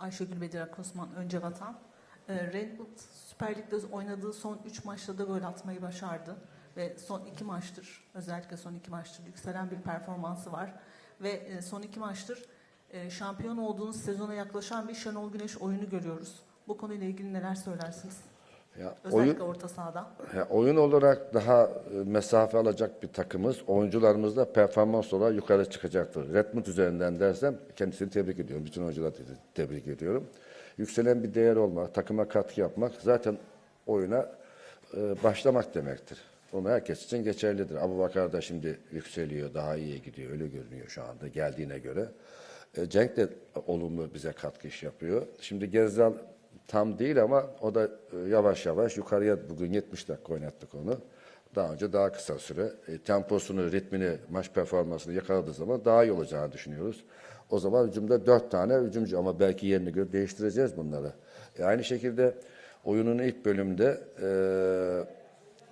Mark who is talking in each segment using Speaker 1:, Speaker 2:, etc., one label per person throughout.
Speaker 1: Ayşegül Bedirak Osman önce vatan. E, Redwood Süper Lig'de oynadığı son 3 maçta da gol atmayı başardı. Ve son 2 maçtır, özellikle son 2 maçtır yükselen bir performansı var. Ve e, son 2 maçtır e, şampiyon olduğunuz sezona yaklaşan bir Şenol Güneş oyunu görüyoruz. Bu konuyla ilgili neler söylersiniz?
Speaker 2: Ya,
Speaker 1: Özellikle
Speaker 2: oyun,
Speaker 1: orta sahada.
Speaker 2: ya, oyun olarak daha e, mesafe alacak bir takımız. Oyuncularımız da performans olarak yukarı çıkacaktır. Redmond üzerinden dersem kendisini tebrik ediyorum. Bütün oyuncuları te- tebrik ediyorum. Yükselen bir değer olmak, takıma katkı yapmak zaten oyuna e, başlamak demektir. Onu herkes için geçerlidir. Abu Bakar da şimdi yükseliyor, daha iyiye gidiyor. Öyle görünüyor şu anda geldiğine göre. E, Cenk de olumlu bize katkı iş yapıyor. Şimdi Gezzal tam değil ama o da e, yavaş yavaş yukarıya bugün 70 dakika oynattık onu. Daha önce daha kısa süre. E, temposunu, ritmini, maç performansını yakaladığı zaman daha iyi olacağını düşünüyoruz. O zaman hücumda dört tane hücumcu ama belki yerine göre değiştireceğiz bunları. E, aynı şekilde oyunun ilk bölümde e,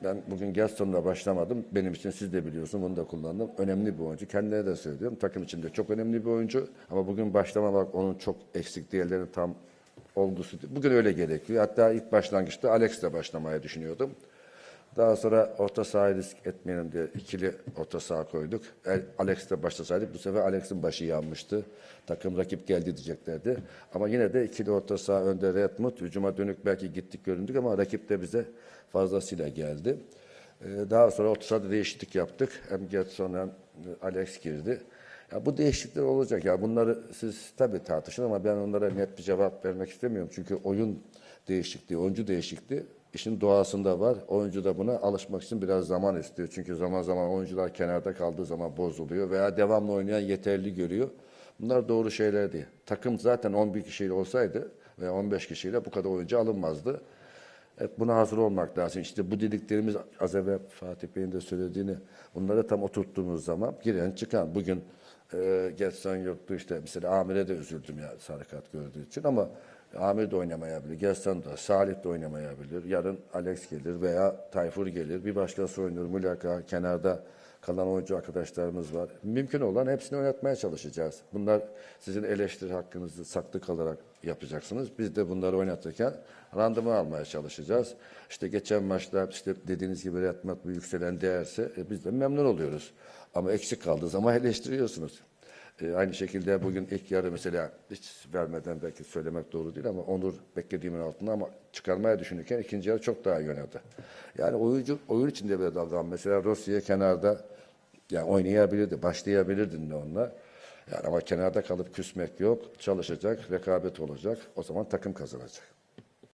Speaker 2: ben bugün Gaston'la başlamadım. Benim için siz de biliyorsun bunu da kullandım. Önemli bir oyuncu. Kendine de söylüyorum. Takım içinde çok önemli bir oyuncu. Ama bugün başlamamak onun çok eksik diğerlerini tam olgusu. Bugün öyle gerekiyor. Hatta ilk başlangıçta Alex'le başlamayı düşünüyordum. Daha sonra orta sahayı risk etmeyelim diye ikili orta saha koyduk. Alex'le başlasaydık bu sefer Alex'in başı yanmıştı. Takım rakip geldi diyeceklerdi. Ama yine de ikili orta saha önde Redmond. Hücuma dönük belki gittik göründük ama rakip de bize fazlasıyla geldi. E, daha sonra orta sahada değişiklik yaptık. Hem Getson hem Alex girdi. Ya bu değişiklikler olacak. Ya bunları siz tabii tartışın ama ben onlara net bir cevap vermek istemiyorum. Çünkü oyun değişikliği, oyuncu değişikliği işin doğasında var. Oyuncu da buna alışmak için biraz zaman istiyor. Çünkü zaman zaman oyuncular kenarda kaldığı zaman bozuluyor veya devamlı oynayan yeterli görüyor. Bunlar doğru şeyler değil. Takım zaten 11 kişiyle olsaydı ve 15 kişiyle bu kadar oyuncu alınmazdı. Hep buna hazır olmak lazım. İşte bu dediklerimiz az evvel Fatih Bey'in de söylediğini bunları tam oturttuğumuz zaman giren çıkan. Bugün e, Getson yoktu işte mesela Amir'e de üzüldüm ya sarı kart gördüğü için ama Amir de oynamayabilir, Getson da, Salih de oynamayabilir. Yarın Alex gelir veya Tayfur gelir, bir başkası oynar, Mulaka, kenarda kalan oyuncu arkadaşlarımız var. Mümkün olan hepsini oynatmaya çalışacağız. Bunlar sizin eleştiri hakkınızı saklı kalarak yapacaksınız. Biz de bunları oynatırken randıman almaya çalışacağız. İşte geçen maçta işte dediğiniz gibi yatmak bu yükselen değerse e, biz de memnun oluyoruz. Ama eksik kaldığı zaman eleştiriyorsunuz. E, aynı şekilde bugün ilk yarı mesela hiç vermeden belki söylemek doğru değil ama Onur beklediğimin altında ama çıkarmaya düşünürken ikinci yarı çok daha oynadı. Yani oyuncu oyun içinde böyle davran. Mesela Rossi'ye kenarda yani oynayabilirdi, başlayabilirdin de onunla. Yani ama kenarda kalıp küsmek yok. Çalışacak, rekabet olacak. O zaman takım kazanacak.